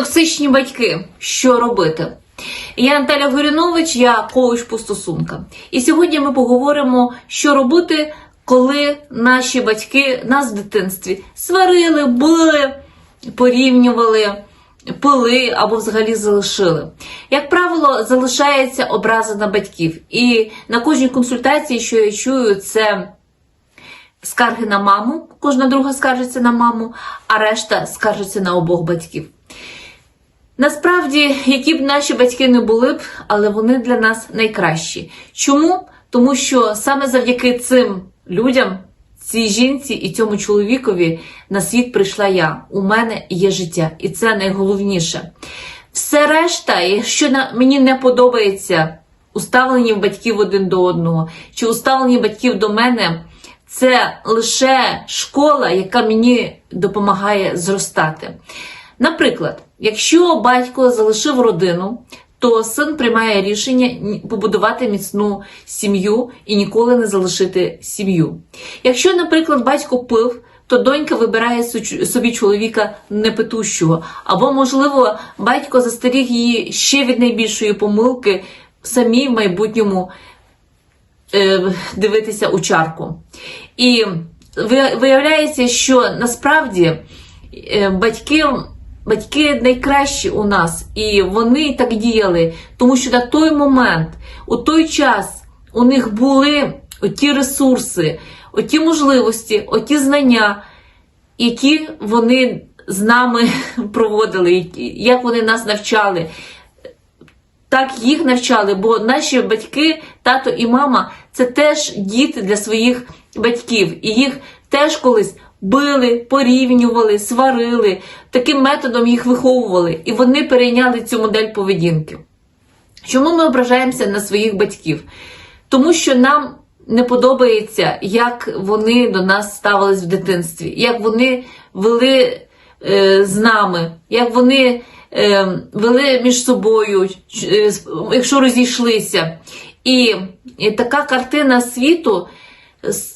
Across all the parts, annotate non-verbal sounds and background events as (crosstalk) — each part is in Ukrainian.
Токсичні батьки. Що робити? Я Наталя Горінович, я коуч по стосункам. І сьогодні ми поговоримо, що робити, коли наші батьки нас в дитинстві сварили, били, порівнювали, пили або взагалі залишили. Як правило, залишається образа на батьків. І на кожній консультації, що я чую, це скарги на маму, кожна друга скаржиться на маму, а решта скаржиться на обох батьків. Насправді, які б наші батьки не були б, але вони для нас найкращі. Чому? Тому що саме завдяки цим людям, цій жінці і цьому чоловікові на світ прийшла я. У мене є життя, і це найголовніше. Все решта, якщо мені не подобається уставлені батьків один до одного, чи уставлені батьків до мене, це лише школа, яка мені допомагає зростати. Наприклад, якщо батько залишив родину, то син приймає рішення побудувати міцну сім'ю і ніколи не залишити сім'ю. Якщо, наприклад, батько пив, то донька вибирає собі чоловіка непитущого, або, можливо, батько застеріг її ще від найбільшої помилки самій в майбутньому е, дивитися у чарку. І виявляється, що насправді е, батьки, батьки найкращі у нас, і вони так діяли, тому що на той момент, у той час, у них були оті ресурси, оті можливості, оті знання, які вони з нами (laughs) проводили, як вони нас навчали. Так їх навчали, бо наші батьки, тато і мама, це теж діти для своїх батьків, і їх теж колись били, порівнювали, сварили, таким методом їх виховували, і вони перейняли цю модель поведінки. Чому ми ображаємося на своїх батьків? Тому що нам не подобається, як вони до нас ставились в дитинстві, як вони вели е, з нами, як вони е, вели між собою, е, якщо розійшлися. І, і така картина світу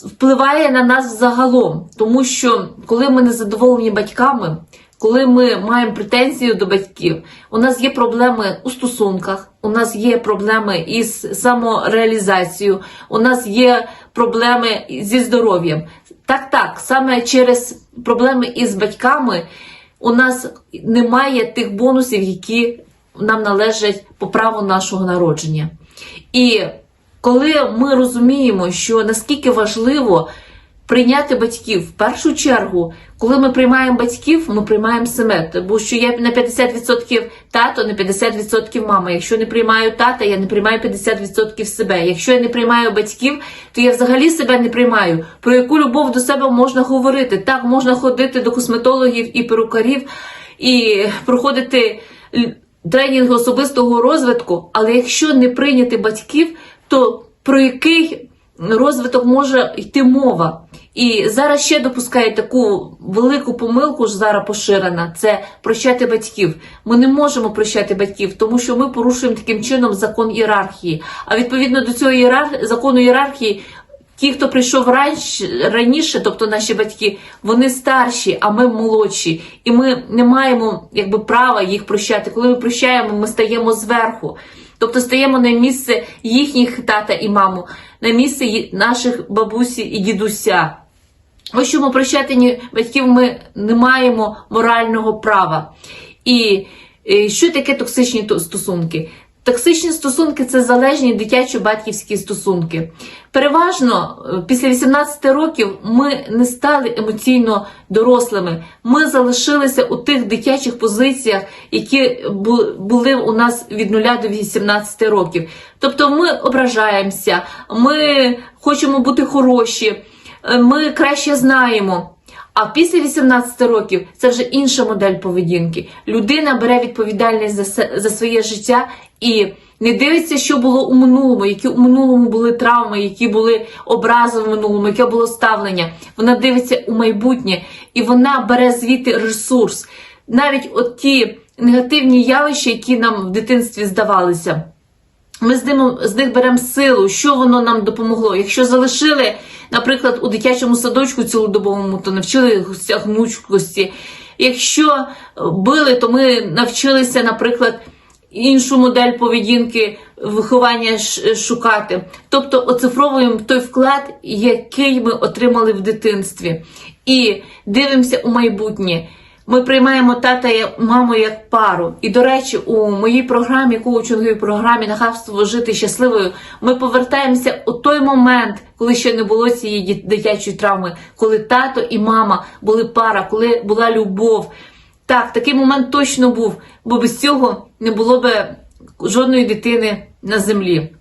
впливає на нас загалом, тому що коли ми не задоволені батьками, коли ми маємо претензію до батьків, у нас є проблеми у стосунках, у нас є проблеми із самореалізацією, у нас є проблеми зі здоров'ям. Так, так, саме через проблеми із батьками у нас немає тих бонусів, які нам належать по праву нашого народження. І коли ми розуміємо, що наскільки важливо прийняти батьків в першу чергу, коли ми приймаємо батьків, ми приймаємо себе. Бо що я на 50% тато, на 50% мама. Якщо не приймаю тата, я не приймаю 50% себе. Якщо я не приймаю батьків, то я взагалі себе не приймаю. Про яку любов до себе можна говорити? Так, можна ходити до косметологів і перукарів і проходити тренінг особистого розвитку, але якщо не прийняти батьків, то про який розвиток може йти мова? І зараз ще допускають таку велику помилку, ж зараз поширена, це прощати батьків. Ми не можемо прощати батьків, тому що ми порушуємо таким чином закон ієрархії. А відповідно до цього ієрар... закону ієрархії, ті, хто прийшов раніше, тобто наші батьки, вони старші, а ми молодші, і ми не маємо якби права їх прощати. Коли ми прощаємо, ми стаємо зверху. Тобто стаємо на місце їхніх тата і маму, на місце наших бабусі і дідуся. Ось чому прощатині батьків ми не маємо морального права. І е, що таке токсичні стосунки? Токсичні стосунки це залежні дитячо-батьківські стосунки. Переважно е, після 18 років ми не стали емоційно дорослими. Ми залишилися у тих дитячих позиціях, які були у нас від 0 до 18 років. Тобто ми ображаємося, ми хочемо бути хороші, е, ми краще знаємо. А після 18 років це вже інша модель поведінки. Людина бере відповідальність за, за своє життя і не дивиться, що було у минулому, які у минулому були травми, які були образи в минулому, яке було ставлення. Вона дивиться у майбутнє і вона бере звідти ресурс. Навіть от ті негативні явища, які нам в дитинстві здавалися. Ми з ним з них беремо силу, що воно нам допомогло. Якщо залишили, наприклад, у дитячому садочку цілодобовому, то навчили гнучкості, Якщо били, то ми навчилися, наприклад, іншу модель поведінки виховання шукати. Тобто оцифровуємо той вклад, який ми отримали в дитинстві, і дивимося у майбутнє. Ми приймаємо тата і маму як пару. І, до речі, у моїй програмі, коучинговій програмі «Нахабство жити щасливою, ми повертаємося у той момент, коли ще не було цієї дитячої травми, коли тато і мама були пара, коли була любов. Так, такий момент точно був, бо без цього не було би жодної дитини на землі.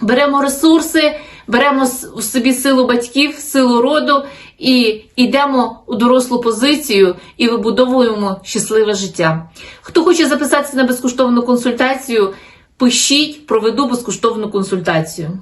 Беремо ресурси, беремо в собі силу батьків, силу роду і йдемо у дорослу позицію і вибудовуємо щасливе життя. Хто хоче записатися на безкоштовну консультацію, пишіть, проведу безкоштовну консультацію.